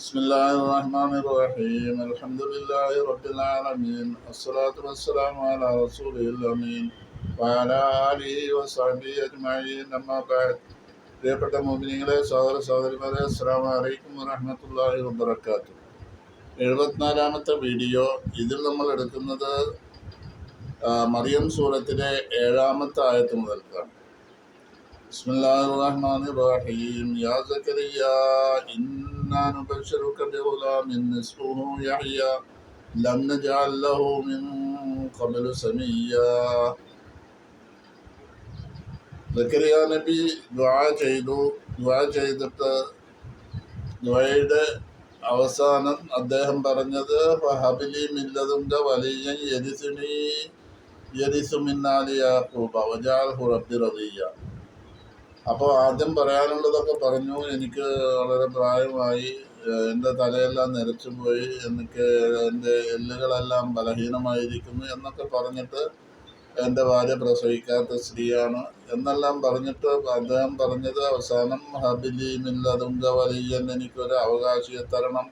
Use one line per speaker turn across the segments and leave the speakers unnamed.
بسم الله الرحمن الرحيم الحمد لله رب العالمين الصلاة والسلام على رسوله الأمين وعلى آله وصحبه أجمعين أما بعد പ്രിയപ്പെട്ട മോമിനികളെ സഹോദര സഹോദരിമാരെ അസ്സാം വലൈക്കും വറഹമത്തല്ലാഹി വബർക്കാത്തു എഴുപത്തിനാലാമത്തെ വീഡിയോ ഇതിൽ നമ്മൾ എടുക്കുന്നത് ആ, മറിയം സൂറത്തിലെ ഏഴാമത്തെ ആയത്ത് മുതൽക്കാണ് بسم الله الرحمن الرحيم يا زكريا إنا نبشرك بغلام اسمه يحيى لم نجعل له من قبل سميا സക്കരിയ നബി ദ്വാ ചെയ്തു ദ്വാ ചെയ്തിട്ട് ദ്വയുടെ അവസാനം അദ്ദേഹം പറഞ്ഞത് ഹബിലി മില്ലതുന്റെ വലിയ യരിസുനി യരിസുമിന്നാലി യാക്കൂബ വജാൽ ഹുറബി റദിയ അപ്പോൾ ആദ്യം പറയാനുള്ളതൊക്കെ പറഞ്ഞു. എനിക്ക് വളരെ പ്രായമായി എന്റെ തലയെല്ലാം നിരച്ചു പോയി എനിക്ക് എന്റെ എല്ലുകളെല്ലാം ബലഹീനമായിരിക്കുന്നു എന്നൊക്കെ പറഞ്ഞിട്ട് എന്റെ ഭാര്യ പ്രസവിക്കാത്ത സ്ത്രീയാണ്. എന്നെല്ലാം പറഞ്ഞിട്ട് അദ്ദേഹം പറഞ്ഞത് അവസാനം ഹബിലി മില്ലതുങ്ക വലിയൻ എനിക്കൊരു അവകാശിയെ തരണം.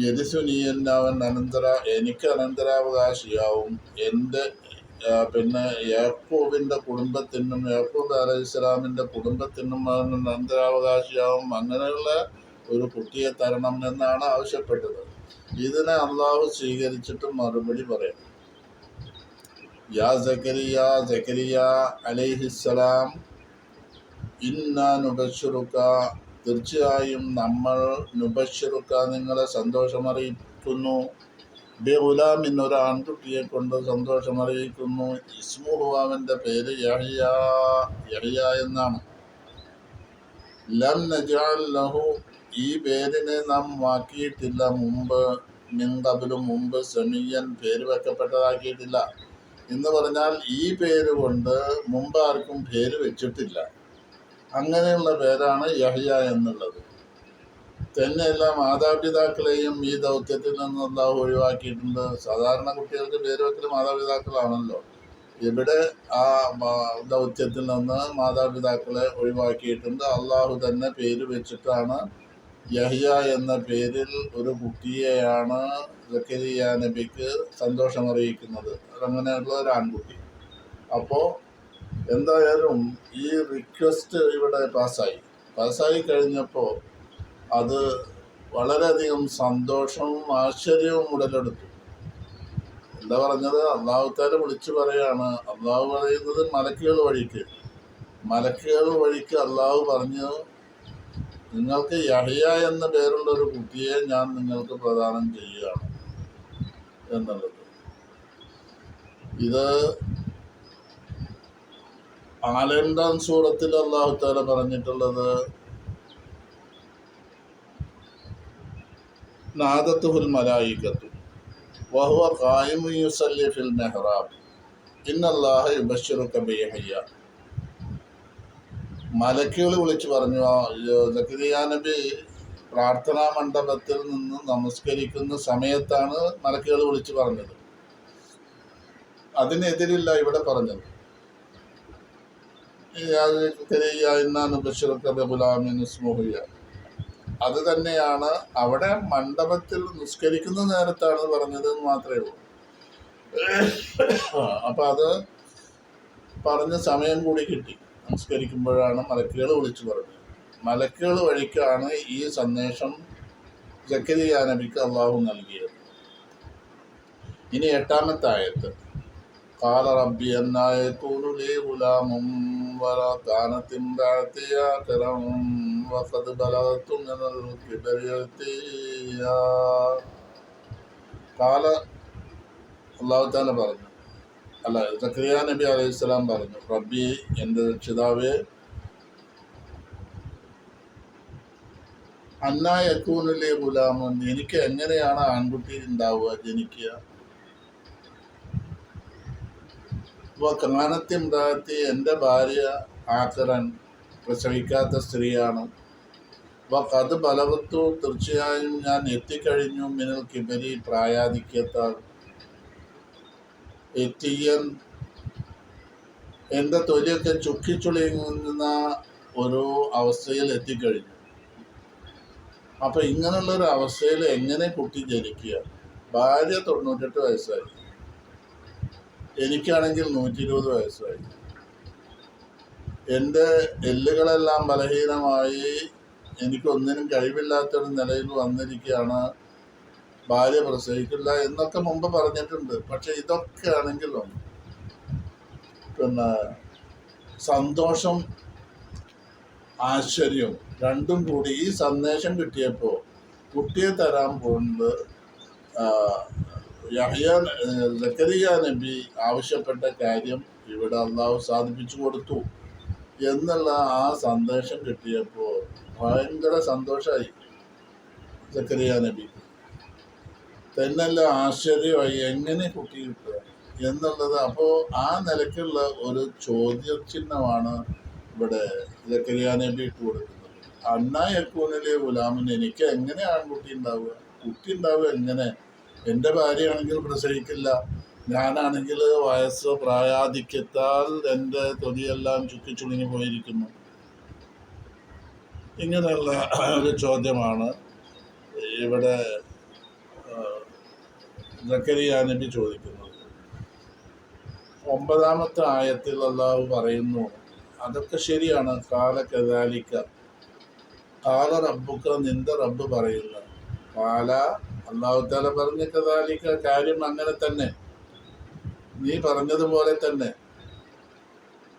യരിസുനീയൻ അവൻ അനന്തര എനിക്ക് അനന്തരാവകാശിയാവും. എന്റെ പിന്നെ യാക്കൂബിന്റെ കുടുംബത്തിനും യാക്കൂബ് അലൈഹി കുടുംബത്തിനും അവൻ അനന്തരാവകാശിയാവും അങ്ങനെയുള്ള ഒരു കുട്ടിയെ തരണം എന്നാണ് ആവശ്യപ്പെട്ടത്. ഇതിനെ അള്ളാഹു സ്വീകരിച്ചിട്ട് മറുപടി പറയാം യാ ജക്കരിയ ജക്കരിയ അലൈഹിസ്സലാം ഇന്നാ നുബശ്ശുറുക്ക. തീർച്ചയായും നമ്മൾ നുബശ്ശുറുക്ക നിങ്ങളെ സന്തോഷമറിയിക്കുന്നു. ബിഗുലാം ഒരു ആൺകുട്ടിയെ കൊണ്ട് സന്തോഷമറിയിക്കുന്നു. ഇസ്മുഹു പേര് യഹിയ. എന്നാണ്. ലം നജാൽ ലഹു. ഈ പേരിനെ നാം വാക്കിയിട്ടില്ല മുമ്പ്. മിങ്കബിലും മുമ്പ് സെമിയൻ പേര് വെക്കപ്പെട്ടതാക്കിയിട്ടില്ല. എന്ന് പറഞ്ഞാൽ ഈ പേര് കൊണ്ട് മുമ്പ് ആർക്കും പേര് വെച്ചിട്ടില്ല. അങ്ങനെയുള്ള പേരാണ് യഹിയ എന്നുള്ളത്. തന്നെയല്ല മാതാപിതാക്കളെയും ഈ ദൗത്യത്തിൽ നിന്ന് അള്ളാഹു ഒഴിവാക്കിയിട്ടുണ്ട്. സാധാരണ കുട്ടികൾക്ക് പേര് വെക്കൽ മാതാപിതാക്കളാണല്ലോ. ഇവിടെ ആ ദൗത്യത്തിൽ നിന്ന് മാതാപിതാക്കളെ ഒഴിവാക്കിയിട്ടുണ്ട്. അള്ളാഹു തന്നെ പേര് വെച്ചിട്ടാണ് യഹിയ എന്ന പേരിൽ ഒരു കുട്ടിയെയാണ് ലക്കരിയ നബിക്ക് സന്തോഷമറിയിക്കുന്നത്. അങ്ങനെയുള്ള ഒരു ആൺകുട്ടി. അപ്പോൾ എന്തായാലും ഈ റിക്വസ്റ്റ് ഇവിടെ പാസ്സായി. പാസ്സായി കഴിഞ്ഞപ്പോൾ അത് വളരെയധികം സന്തോഷവും ആശ്ചര്യവും ഉടലെടുത്തു. എന്താ പറഞ്ഞത്? അള്ളാഹുത്താരെ വിളിച്ചു പറയാണ് അള്ളാഹു പറയുന്നത് മലക്കുകൾ വഴിക്ക്. മലക്കുകൾ വഴിക്ക് അള്ളാഹു പറഞ്ഞു നിങ്ങൾക്ക് യഹിയ എന്ന പേരുള്ള ഒരു കുട്ടിയെ ഞാൻ നിങ്ങൾക്ക് പ്രദാനം ചെയ്യുകയാണ്. എന്നുള്ളത്. ഇത് ആലണ്ടാം സൂറത്തിൽ അള്ളാഹുത്താല പറഞ്ഞിട്ടുള്ളത് നാദത്തുഹുൽ മലായികത്തു വഹുവ ഖായിമു യുസല്ലി ഫിൽ മെഹ്റാബ് ഇന്നല്ലാഹ യുബശ്ശിറുക കബിയഹയ്യ മലക്കുകൾ വിളിച്ചു പറഞ്ഞു സക്കരിയ നബി പ്രാർത്ഥനാ മണ്ഡപത്തിൽ നിന്ന് നമസ്കരിക്കുന്ന സമയത്താണ് മലക്കുകൾ വിളിച്ചു പറഞ്ഞത്. അതിനെതിരില്ല ഇവിടെ പറഞ്ഞത്. ഇന്നാണ് ബഷീറുക ബുലാമിൻ സ്മുഹിയ അത് തന്നെയാണ് അവിടെ മണ്ഡപത്തിൽ നിസ്കരിക്കുന്ന നേരത്താണ് പറഞ്ഞത് എന്ന് മാത്രമേ ഉള്ളൂ. അപ്പൊ അത് പറഞ്ഞ സമയം കൂടി കിട്ടി. നമസ്കരിക്കുമ്പോഴാണ് മലക്കുകൾ വിളിച്ചു പറഞ്ഞത്. മലക്കുകൾ വഴിക്കാണ് ഈ സന്ദേശം ജക്കരിയാനബിക്ക് അള്ളാഹു നൽകിയത്. ഇനി എട്ടാമത്തെ ആയത്ത്. കാല റബ്ബി എന്നായ കൂലുലേ ഗുലാമും ولا كانت امرأتي عاقرا وقد بلغت من الكبر عتيا قال അള്ളാഹു താല പറഞ്ഞു അല്ല സക്രിയ നബി അലൈഹി സ്വലാം പറഞ്ഞു റബ്ബി എൻ്റെ രക്ഷിതാവേ അന്നാ യക്കൂനിലെ ഗുലാമൻ എനിക്ക് എങ്ങനെയാണ് ആൺകുട്ടി ഉണ്ടാവുക ജനിക്കുക അപ്പോൾ കാനത്യം താഴ്ത്തി എന്റെ ഭാര്യ ആക്കരൻ പ്രസവിക്കാത്ത സ്ത്രീയാണ്. അപ്പോൾ കത് ബലവത്തു തീർച്ചയായും ഞാൻ എത്തിക്കഴിഞ്ഞു. മിനൽ കിബരി പ്രായാധിക്യത്താൽ എത്തിയൻ എന്റെ തൊലിയൊക്കെ ചുക്കിച്ചുളിയുന്ന ഒരു അവസ്ഥയിൽ എത്തിക്കഴിഞ്ഞു. അപ്പോൾ ഇങ്ങനെയുള്ളൊരു അവസ്ഥയിൽ എങ്ങനെ കുട്ടി ജനിക്കുക? ഭാര്യ തൊണ്ണൂറ്റെട്ട് വയസ്സായി. എനിക്കാണെങ്കിൽ നൂറ്റി ഇരുപത് വയസ്സായി. എന്റെ എല്ലുകളെല്ലാം ബലഹീനമായി. എനിക്കൊന്നിനും കഴിവില്ലാത്തൊരു നിലയിൽ വന്നിരിക്കുകയാണ്. ഭാര്യ പ്രസവിക്കില്ല എന്നൊക്കെ മുമ്പ് പറഞ്ഞിട്ടുണ്ട്. പക്ഷെ ഇതൊക്കെ ആണെങ്കിലും പിന്നെ സന്തോഷം ആശ്ചര്യം രണ്ടും കൂടി ഈ സന്ദേശം കിട്ടിയപ്പോൾ കുട്ടിയെ തരാൻ പോകുന്നത് യഹ്യ സക്കരിയ നബി ആവശ്യപ്പെട്ട കാര്യം ഇവിടെ അള്ളാഹു സാധിപ്പിച്ചു കൊടുത്തു എന്നുള്ള ആ സന്ദേശം കിട്ടിയപ്പോൾ ഭയങ്കര സന്തോഷമായി സക്കരിയ നബി. തന്നെല്ല ആശ്ചര്യമായി എങ്ങനെ കുട്ടി കിട്ടുക എന്നുള്ളത്. അപ്പോൾ ആ നിലക്കുള്ള ഒരു ചോദ്യചിഹ്നമാണ് ഇവിടെ സക്കരിയ നബി ഇട്ട് കൊടുക്കുന്നത്. അണ്ണാ ഗുലാമിന് എനിക്ക് എങ്ങനെ ആൺകുട്ടി ഉണ്ടാവുക? കുട്ടി ഉണ്ടാവുക എങ്ങനെ? എന്റെ ഭാര്യയാണെങ്കിൽ പ്രസവിക്കില്ല. ഞാനാണെങ്കിൽ വയസ്സ് പ്രായാധിക്യത്താൽ എന്റെ തൊലിയെല്ലാം ചുളിഞ്ഞു പോയിരിക്കുന്നു. ഇങ്ങനെയുള്ള ഒരു ചോദ്യമാണ് ഇവിടെ സക്കരിയ നബി ചോദിക്കുന്നത്. ഒമ്പതാമത്തെ ആയത്തിൽ അള്ളാഹു പറയുന്നു അതൊക്കെ ശരിയാണ് കാല കദാലിക്ക. കാല റബ്ബുക്ക നിന്റെ റബ്ബ് പറയുന്നു. കാല അള്ളാഹു താല പറഞ്ഞ കഥാലിക്ക കാര്യം അങ്ങനെ തന്നെ. നീ പറഞ്ഞതുപോലെ തന്നെ.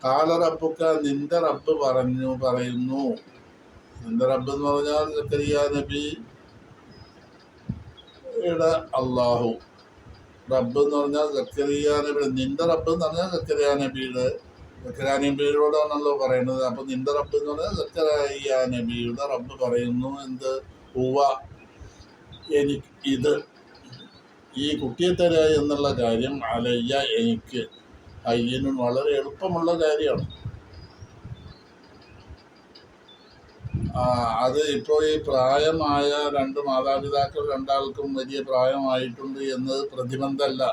കാല റബ്ബുക്ക നിന്റെ റബ്ബ് പറഞ്ഞു പറയുന്നു. നിന്റെ റബ്ബ് എന്ന് പറഞ്ഞാൽ സക്കരിയ നബി അള്ളാഹു റബ്ബ് എന്ന് പറഞ്ഞാൽ സക്കരിയ നബി നിന്റെ റബ്ബ് എന്ന് പറഞ്ഞാൽ സക്കരിയ നബിയുടെ. സക്കരിയ പറയുന്നത്. അപ്പൊ നിന്റെ റബ്ബ് എന്ന് പറഞ്ഞാൽ സക്കരിയ നബിയുടെ റബ്ബ് പറയുന്നു. എന്ത്? ഉവ എനിക്ക് ഇത് ഈ കുട്ടിയെ തരാ എന്നുള്ള കാര്യം അലയ്യ എനിക്ക് അയ്യനും വളരെ എളുപ്പമുള്ള കാര്യമാണ്. അത് ഇപ്പോൾ ഈ പ്രായമായ രണ്ട് മാതാപിതാക്കൾ രണ്ടാൾക്കും വലിയ പ്രായമായിട്ടുണ്ട് എന്നത് പ്രതിബന്ധമല്ല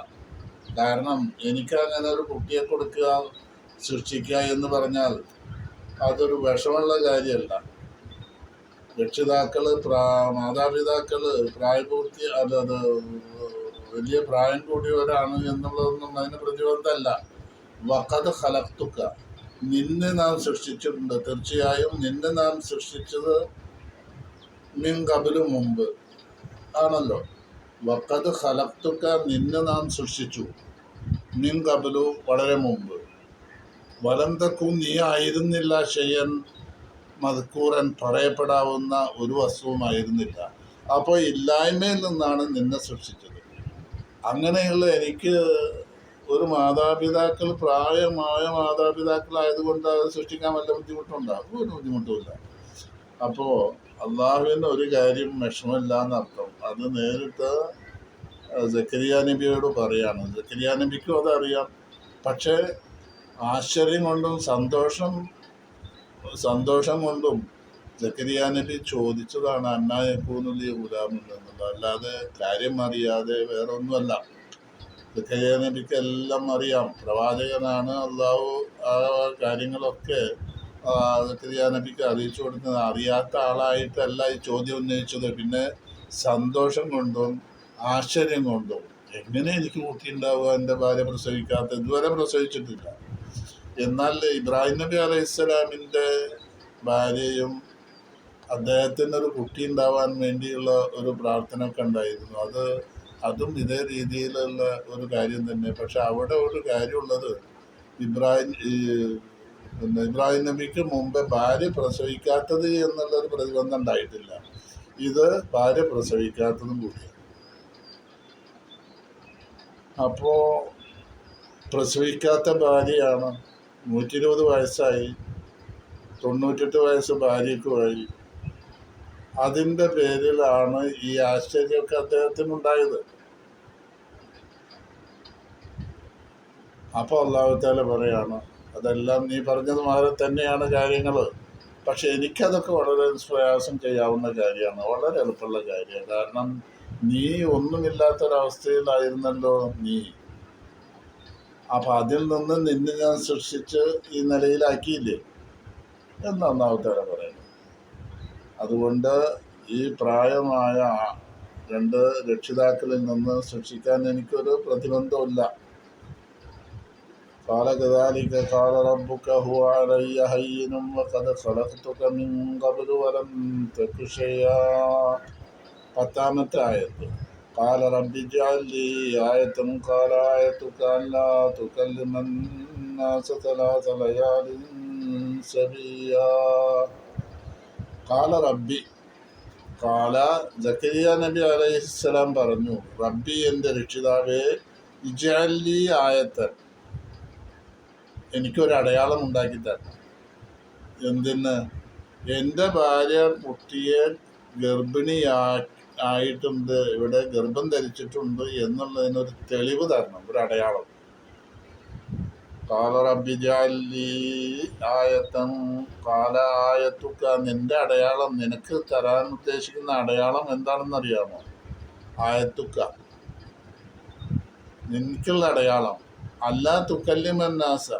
കാരണം എനിക്ക് അങ്ങനെ ഒരു കുട്ടിയെ കൊടുക്കുക സൃഷ്ടിക്കുക എന്ന് പറഞ്ഞാൽ അതൊരു വിഷമുള്ള കാര്യമല്ല. രക്ഷിതാക്കൾ പ്രാ മാതാപിതാക്കൾ പ്രായപൂർത്തി അത് വലിയ പ്രായം കൂടിയവരാണ് എന്നുള്ളതൊന്നും അതിന് പ്രതിബന്ധമല്ല. വക്കത് ഹലക്തുക്ക നിന്നെ നാം സൃഷ്ടിച്ചിട്ടുണ്ട്. തീർച്ചയായും നിന്നെ നാം സൃഷ്ടിച്ചത് മിൻ കബിലു മുമ്പ് ആണല്ലോ. വക്കത് ഹലക്തുക്ക നിന്നെ നാം സൃഷ്ടിച്ചു. മിൻ കബിലു വളരെ മുമ്പ്. വലന്തക്കും നീ ആയിരുന്നില്ല ഷെയ്യൻ. മധുക്കൂറൻ പറയപ്പെടാവുന്ന ഒരു വസ്തുവുമായിരുന്നില്ല. അപ്പോൾ ഇല്ലായ്മയിൽ നിന്നാണ് നിന്നെ സൃഷ്ടിച്ചത്. അങ്ങനെയുള്ള എനിക്ക് ഒരു മാതാപിതാക്കൾ പ്രായമായ മാതാപിതാക്കളായതുകൊണ്ട് അത് സൃഷ്ടിക്കാൻ വല്ല ബുദ്ധിമുട്ടുണ്ടാകും ഒരു ബുദ്ധിമുട്ടുമില്ല. അപ്പോൾ അള്ളാഹുവിന് ഒരു കാര്യം വിഷമമില്ല എന്നർത്ഥം അത് നേരിട്ട് ജക്കരിയ നബിയോട് പറയാണ്. ജക്കരിയ നബിക്കും അതറിയാം. പക്ഷേ ആശ്ചര്യം കൊണ്ടും സന്തോഷം സന്തോഷം കൊണ്ടും ജക്കരിയ ചോദിച്ചതാണ് അന്നാ ഗുലാമിൽ എന്നുള്ളത് അല്ലാതെ കാര്യം അറിയാതെ വേറെ ഒന്നുമല്ല നബിക്ക് എല്ലാം അറിയാം. പ്രവാചകനാണ് അള്ളാഹു ആ കാര്യങ്ങളൊക്കെ ആ, ജക്കരിയ നബിക്ക് അറിയിച്ചു കൊടുക്കുന്നത്. അറിയാത്ത ആളായിട്ടല്ല ഈ ചോദ്യം ഉന്നയിച്ചത്. പിന്നെ സന്തോഷം കൊണ്ടും ആശ്ചര്യം കൊണ്ടും എങ്ങനെ എനിക്ക് കുട്ടിയുണ്ടാവുക എന്റെ ഭാര്യ പ്രസവിക്കാത്ത ഇതുവരെ പ്രസവിച്ചിട്ടില്ല. എന്നാൽ ഇബ്രാഹിം നബി അലൈഹി സ്വലാമിന്റെ ഭാര്യയും അദ്ദേഹത്തിന് ഒരു കുട്ടി ഉണ്ടാവാൻ വേണ്ടിയുള്ള ഒരു പ്രാർത്ഥന ഒക്കെ ഉണ്ടായിരുന്നു. അത് അതും ഇതേ രീതിയിലുള്ള ഒരു കാര്യം തന്നെ. പക്ഷെ അവിടെ ഒരു കാര്യമുള്ളത് ഇബ്രാഹിം പിന്നെ ഇബ്രാഹിം നബിക്ക് മുമ്പ് ഭാര്യ പ്രസവിക്കാത്തത് എന്നുള്ളൊരു പ്രതിബന്ധം ഉണ്ടായിട്ടില്ല. ഇത് ഭാര്യ പ്രസവിക്കാത്തതും കൂടിയാണ്. അപ്പോൾ പ്രസവിക്കാത്ത ഭാര്യയാണ് നൂറ്റി ഇരുപത് വയസ്സായി. തൊണ്ണൂറ്റെട്ട് വയസ്സ് ഭാര്യക്കുമായി അതിന്റെ പേരിലാണ് ഈ ആശ്ചര്യമൊക്കെ അദ്ദേഹത്തിനുണ്ടായത്. അപ്പോൾ അള്ളാഹുത്താല പറയാണ് അതെല്ലാം നീ പറഞ്ഞത് മാറി തന്നെയാണ് കാര്യങ്ങൾ പക്ഷെ എനിക്കതൊക്കെ വളരെ പ്രയാസം ചെയ്യാവുന്ന കാര്യമാണ് വളരെ എളുപ്പമുള്ള കാര്യമാണ്. കാരണം നീ ഒന്നുമില്ലാത്തൊരവസ്ഥയിലായിരുന്നല്ലോ നീ. അപ്പം അതിൽ നിന്ന് നിന്നെ ഞാൻ സൃഷ്ടിച്ച് ഈ നിലയിലാക്കിയില്ലേ എന്ന് ഒന്നാമത്തേടെ പറയുന്നത് അതുകൊണ്ട് ഈ പ്രായമായ രണ്ട് രക്ഷിതാക്കളിൽ നിന്ന് ശിക്ഷിക്കാൻ എനിക്കൊരു പ്രതിബന്ധമില്ല قال كذلك قال ربك هو علي هين وقد خلقتك من قبل ولم تك شيئا പത്താമത്തെ ആയത്ത് قال رب اجعل لي آية قال آيتك ألا تكلم الناس ثلاث ليال سبيا قال ربي കാല ജക്കരിയ നബി അലൈഹിസ്സലാം പറഞ്ഞു റബ്ബി എൻ്റെ രക്ഷിതാവേ ഇജല്ലി ആയത്തൻ എനിക്കൊരു അടയാളം ഉണ്ടാക്കി തരണം എന്തിന് എൻ്റെ ഭാര്യ കുട്ടിയെ ഗർഭിണിയാ ആയിട്ടുണ്ട് ഇവിടെ ഗർഭം ധരിച്ചിട്ടുണ്ട് എന്നുള്ളതിനൊരു തെളിവ് തരണം ഒരു അടയാളം. ആയത്തം കാല ആയത്തുക്ക നിന്റെ അടയാളം നിനക്ക് തരാൻ ഉദ്ദേശിക്കുന്ന അടയാളം എന്താണെന്നറിയാമോ? ആയത്തുക്ക. നിനക്കുള്ള അടയാളം. അല്ലാ തുക്കല്യമന്നാസ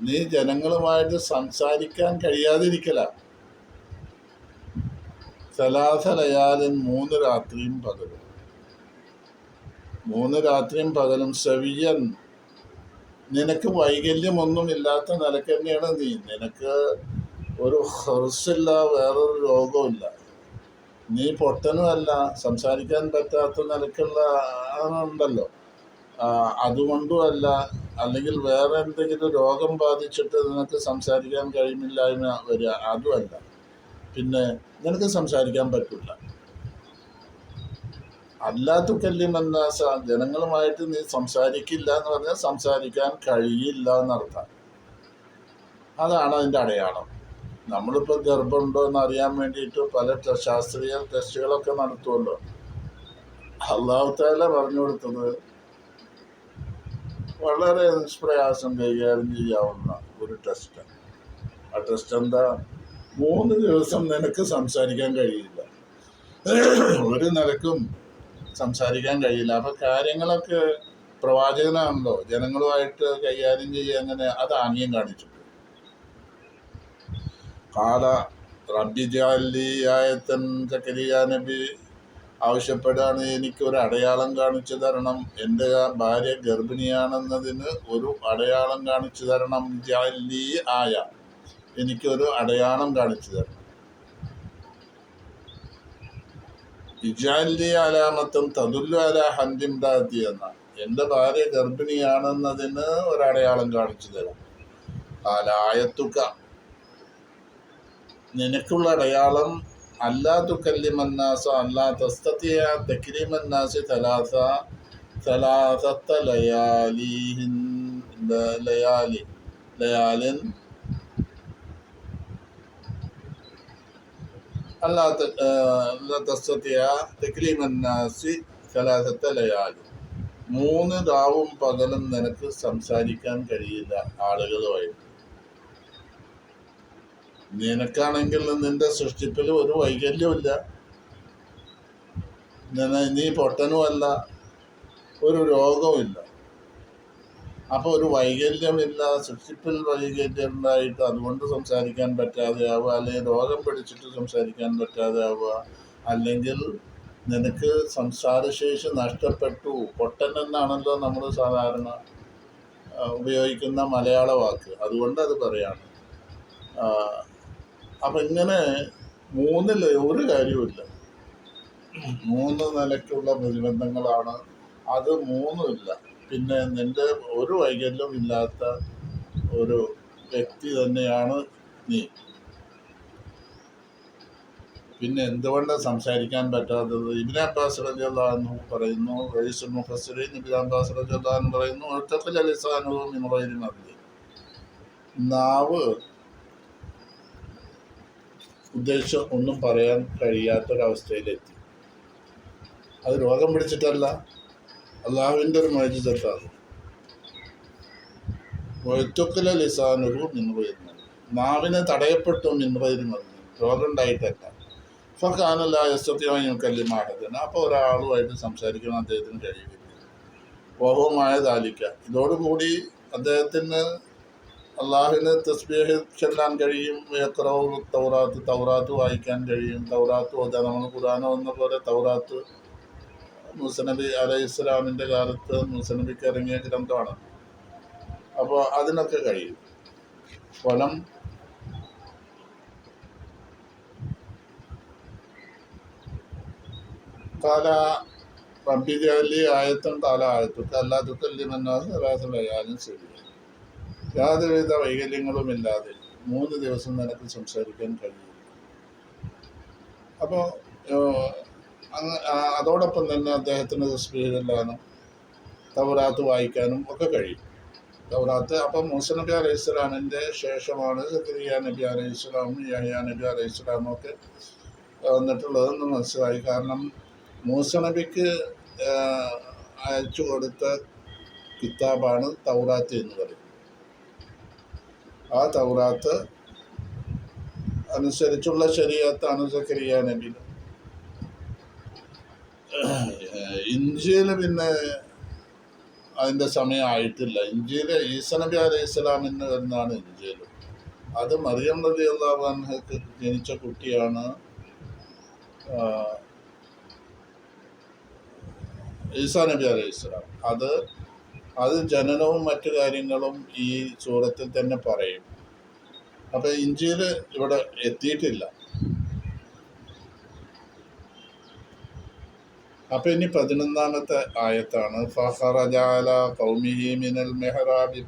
നീ ജനങ്ങളുമായിട്ട് സംസാരിക്കാൻ കഴിയാതിരിക്കല. സലാസലയാലിൻ മൂന്ന് രാത്രിയും പകലും. മൂന്ന് രാത്രിയും പകലും സെവിയൻ. നിനക്ക് വൈകല്യമൊന്നുമില്ലാത്ത നിലയ്ക്ക് തന്നെയാണ് നീ. നിനക്ക് ഒരു ഹെർസില്ല വേറൊരു രോഗമില്ല നീ പൊട്ടനുമല്ല. സംസാരിക്കാൻ പറ്റാത്ത നിലക്കുള്ള ഉണ്ടല്ലോ അതുകൊണ്ടുമല്ല അല്ലെങ്കിൽ വേറെ എന്തെങ്കിലും രോഗം ബാധിച്ചിട്ട് നിനക്ക് സംസാരിക്കാൻ കഴിയുന്നില്ല എന്ന് വരിക അതുമല്ല. പിന്നെ നിനക്ക് സംസാരിക്കാൻ പറ്റില്ല അല്ലാത്ത കല്യമെന്നാസ ജനങ്ങളുമായിട്ട് നീ സംസാരിക്കില്ല എന്ന് പറഞ്ഞാൽ സംസാരിക്കാൻ കഴിയില്ല എന്നർത്ഥം. അതാണ് അതിന്റെ അടയാളം. നമ്മളിപ്പോൾ ഗർഭമുണ്ടോ എന്ന് അറിയാൻ വേണ്ടിയിട്ട് പല ശാസ്ത്രീയ ടെസ്റ്റുകളൊക്കെ നടത്തുമല്ലോ അള്ളാഹുത്താല പറഞ്ഞു കൊടുത്തത് വളരെ നിഷ്പ്രയാസം കൈകാര്യം ചെയ്യാവുന്ന ഒരു ടെസ്റ്റ്. ആ ടെസ്റ്റ് എന്താ? മൂന്ന് ദിവസം നിനക്ക് സംസാരിക്കാൻ കഴിയില്ല. ഒരു നിലക്കും സംസാരിക്കാൻ കഴിയില്ല. അപ്പൊ കാര്യങ്ങളൊക്കെ പ്രവാചകനാണല്ലോ. ജനങ്ങളുമായിട്ട് കൈകാര്യം ചെയ്യുക അങ്ങനെ അത് ആംഗ്യം കാണിച്ചു. കാല റബ്ബി ജാലി ആയത്തൻ ചക്കരിയ നബി ആവശ്യപ്പെടുകയാണ് എനിക്ക് ഒരു അടയാളം കാണിച്ചു തരണം. എന്റെ ഭാര്യ ഗർഭിണിയാണെന്നതിന് ഒരു അടയാളം കാണിച്ചു തരണം. ജാലി ആയ എനിക്കൊരു അടയാളം കാണിച്ചു തരണം. ഇജാലി അലാമത്തും തതുല്ലു അല ഹന്തിംദാത്തി എന്ന എന്റെ ഭാര്യ ഗർഭിണിയാണെന്നതിന് ഒരടയാളം കാണിച്ചു തരാം. ആലായത്തുക. നിനക്കുള്ള അടയാളം അല്ലാ തുക്കല്ലിമന്നാസ അല്ലാ തസ്തത്തിയ തക്രീമന്നാസി തലാസ തലാസത്ത ലയാലിഹിൻ ല- ലയാലി ലയാലിൻ അല്ലാ ത- ആ, അല്ലാ തസ്തത്തിയ തക്രീമന്നാസി തലാസത്ത ലയാലി. മൂന്ന് രാവും പകലും നിനക്ക് സംസാരിക്കാൻ കഴിയില്ല ആളുകളുമായിട്ട് നിനക്കാണെങ്കിൽ നിന്റെ സൃഷ്ടിപ്പിൽ ഒരു വൈകല്യമില്ല നീ പൊട്ടനുമല്ല. ഒരു രോഗവുമില്ല. അപ്പോൾ ഒരു സൃഷ്ടിപ്പിൽ വൈകല്യം ഉണ്ടായിട്ട് അതുകൊണ്ട് സംസാരിക്കാൻ പറ്റാതെ ആവുക അല്ലെങ്കിൽ രോഗം പിടിച്ചിട്ട് സംസാരിക്കാൻ പറ്റാതെ ആവുക അല്ലെങ്കിൽ നിനക്ക് സംസാരശേഷി നഷ്ടപ്പെട്ടു പൊട്ടൻ എന്നാണല്ലോ നമ്മൾ സാധാരണ ഉപയോഗിക്കുന്ന മലയാള വാക്ക്. അതുകൊണ്ട് അത് പറയാണ്. അപ്പം ഇങ്ങനെ മൂന്നിൽ ഒരു കാര്യവുമില്ല. മൂന്ന് നിലയ്ക്കുള്ള പ്രതിബന്ധങ്ങളാണ്. അത് മൂന്നുമില്ല പിന്നെ നിന്റെ ഒരു വൈകല്യവും ഇല്ലാത്ത ഒരു വ്യക്തി തന്നെയാണ് നീ. പിന്നെ എന്തുകൊണ്ട് സംസാരിക്കാൻ പറ്റാത്തത്? ഇബിൻ അബ്ബാസ് റളിയല്ലാഹു പറയുന്നു റയീസുൽ മുഫസ്സിരീൻ ഇബിൻ അബ്ബാസ് റജിയുള്ള പറയുന്നു ലിസാനുഹു മിൻ ഗൈരി മദ്ദി നാവ് ഉദ്ദേശം ഒന്നും പറയാൻ കഴിയാത്തൊരവസ്ഥയിലെത്തി. അത് രോഗം പിടിച്ചിട്ടല്ല. അള്ളാഹുവിന്റെ ഒരു മോചിതത്താണ് ഒഴുത്തുക്കല ലിസാനുഹു മിൻവയിരുന്നു നാവിനെ തടയപ്പെട്ടു മിൻവരുന്നത് രോഗം ഉണ്ടായിട്ടല്ല. ഫക്കാനല്ല എസ്തത്യം കല്ലിമാടത്തിന് അപ്പോൾ ഒരാളുമായിട്ട് സംസാരിക്കണം അദ്ദേഹത്തിന് കഴിയില്ല ഓഹവുമായ താലിക്ക ഇതോടുകൂടി അദ്ദേഹത്തിന് അള്ളാഹിനെ തസ്ബീഹ് ചെല്ലാൻ കഴിയും. യക്രവ് തൗറാത്ത് തൗറാത്ത് വായിക്കാൻ കഴിയും. തൗറാത്ത് ഓതാ നമ്മൾ ഖുർആൻ എന്ന പോലെ തൗറാത്ത് മുസനബി അലൈഹി ഇസ്ലാമിന്റെ കാലത്ത് മുസനബിക്ക് ഇറങ്ങിയ ഗ്രന്ഥമാണ്. അപ്പോൾ അതിനൊക്കെ കഴിയും. ഫലം കാല പമ്പിജാലി ആയത്തും താല ആയത്തും അല്ലാത്തുക്കല്ലിമെന്നാണ് നിരാശയാലും ശരി യാതൊരുവിധ വൈകല്യങ്ങളുമില്ലാതെ മൂന്ന് ദിവസം നിനക്ക് സംസാരിക്കാൻ കഴിയും. അപ്പോൾ അതോടൊപ്പം തന്നെ അദ്ദേഹത്തിന് തസ്ബീഹില്ലാനും തൗറാത്ത് വായിക്കാനും ഒക്കെ കഴിയും. തൗറാത്ത് അപ്പം മൂസ നബി അലൈഹി സ്വലാമിന്റെ ശേഷമാണ് സക്കരിയ നബി അലൈഹി സ്വലാമും യഹ്യ നബി അലൈഹി സ്വലാമും ഒക്കെ വന്നിട്ടുള്ളതെന്ന് മനസ്സിലായി. കാരണം മൂസ നബിക്ക് അയച്ചു കൊടുത്ത കിതാബാണ് തൗറാത്ത് എന്ന് പറയും ആ തൗറാത്ത് അനുസരിച്ചുള്ള ശരീരത്താണ് സക്കരിയ നബി ഇന്ത്യയിൽ പിന്നെ അതിന്റെ സമയമായിട്ടില്ല ഇന്ത്യയിൽ ഈസനബി അലൈഹി ഇസ്ലാമിന് എന്നാണ് ഇന്ത്യയിൽ അത് മറിയം നബി അള്ളാഹുക്ക് ജനിച്ച കുട്ടിയാണ് ഈസാ നബി അലൈഹി ഇസ്ലാം അത് അത് ജനനവും മറ്റു കാര്യങ്ങളും ഈ സൂറത്തിൽ തന്നെ പറയും. അപ്പം ഇന്ത്യയിൽ ഇവിടെ എത്തിയിട്ടില്ല. അപ്പൊ ഇനി പതിനൊന്നാമത്തെ ആയത്താണ്. ഫഹറജാല കൗമിഹി മിനൽ മെഹ്റാബി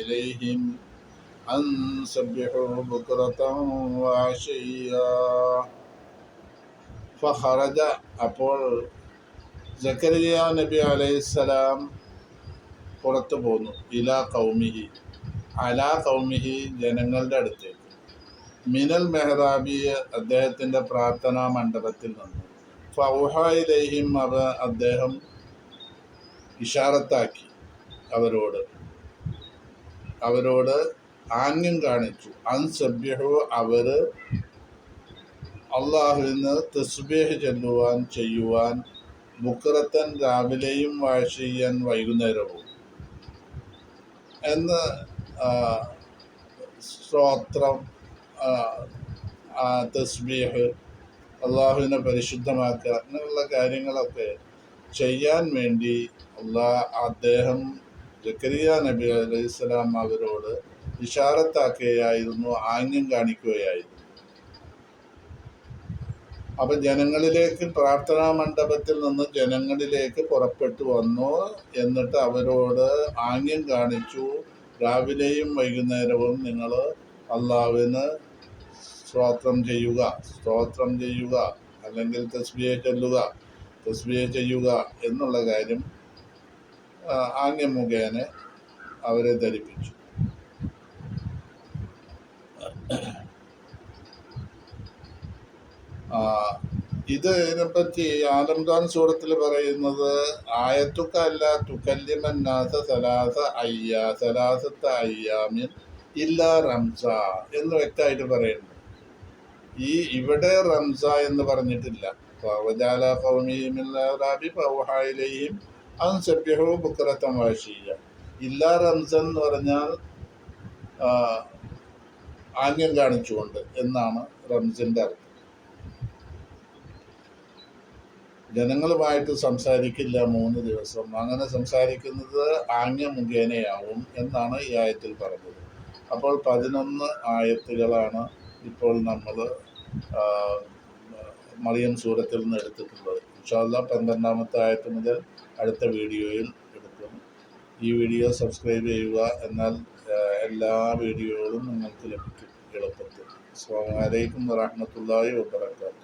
ഇലൈഹിം അൻ ഫഖറജ അപ്പോൾ ജക്കരിയ നബി അലൈഹിസ്സലാം പുറത്തു പോന്നു ഇലാ കൗമിഹി അലാ കൗമിഹി ജനങ്ങളുടെ അടുത്തേക്ക്. മിനൽ മെഹ്റാബി അദ്ദേഹത്തിന്റെ പ്രാർത്ഥനാ മണ്ഡപത്തിൽ നിന്നു ഫൗഹായിലേഹിം അവ അദ്ദേഹം ഇഷാറത്താക്കി. അവരോട് അവരോട് ആംഗ്യം കാണിച്ചു. അൻസബ്യഹു അവർ അള്ളാഹുവിന് തസ്ബേഹ് ചെല്ലുവാൻ ചെയ്യുവാൻ മുക്കറത്തൻ രാവിലെയും വാഴ്ചയ്യാൻ വൈകുന്നേരവും. എന്ന് സ്ത്രോത്രം തസ്ബീഹ് അള്ളാഹുവിനെ പരിശുദ്ധമാക്കുക. അങ്ങനെയുള്ള കാര്യങ്ങളൊക്കെ ചെയ്യാൻ വേണ്ടി അള്ളാഹ് അദ്ദേഹം ജക്കരിയ നബി അലൈഹി സ്വലാം അവരോട് ഇഷാറത്താക്കുകയായിരുന്നു ആംഗ്യം കാണിക്കുകയായിരുന്നു. അപ്പം ജനങ്ങളിലേക്ക് പ്രാർത്ഥനാ മണ്ഡപത്തിൽ നിന്ന് ജനങ്ങളിലേക്ക് പുറപ്പെട്ടു വന്നു എന്നിട്ട് അവരോട് ആംഗ്യം കാണിച്ചു രാവിലെയും വൈകുന്നേരവും നിങ്ങൾ അള്ളാഹുവിന് സ്തോത്രം ചെയ്യുക സ്തോത്രം ചെയ്യുക അല്ലെങ്കിൽ തസ്ബിയെ ചൊല്ലുക തസ്ബിയെ ചെയ്യുക എന്നുള്ള കാര്യം ആംഗ്യം മുഖേന അവരെ ധരിപ്പിച്ചു. ഇത് ഇതിനെപ്പറ്റി ആലംഖാൻ സൂറത്തിൽ പറയുന്നത് ആയത്തുക്കല്ല അല്ല തുക്കല്യമന്നാസ സലാസ അയ്യ സലാസത്ത അയ്യാമിൻ ഇല്ല റംസ എന്ന് വ്യക്തമായിട്ട് പറയുന്നു. ഈ ഇവിടെ റംസ എന്ന് പറഞ്ഞിട്ടില്ല. ബുക്രത്തം വാശിയ. ഇല്ല റംസൻ എന്ന് പറഞ്ഞാൽ ആംഗ്യം കാണിച്ചുകൊണ്ട് എന്നാണ് റംസിന്റെ അർത്ഥം. ജനങ്ങളുമായിട്ട് സംസാരിക്കില്ല മൂന്ന് ദിവസം. അങ്ങനെ സംസാരിക്കുന്നത് ആംഗ്യ മുഖേനയാവും എന്നാണ് ഈ ആയത്തിൽ പറഞ്ഞത്. അപ്പോൾ പതിനൊന്ന് ആയത്തുകളാണ് ഇപ്പോൾ നമ്മൾ മറിയം സൂറത്തിൽ നിന്ന് എടുത്തിട്ടുള്ളത്. ഇൻഷാല്ല പന്ത്രണ്ടാമത്തെ ആയത്ത് മുതൽ അടുത്ത വീഡിയോയിൽ എടുക്കും. ഈ വീഡിയോ സബ്സ്ക്രൈബ് ചെയ്യുക എന്നാൽ എല്ലാ വീഡിയോകളും നിങ്ങൾക്ക് ലഭിക്കും എളുപ്പത്തിൽ. അസ്സാം വലൈക്കും വാഹമത്തല്ലാഹി വാബർക്കാത്തു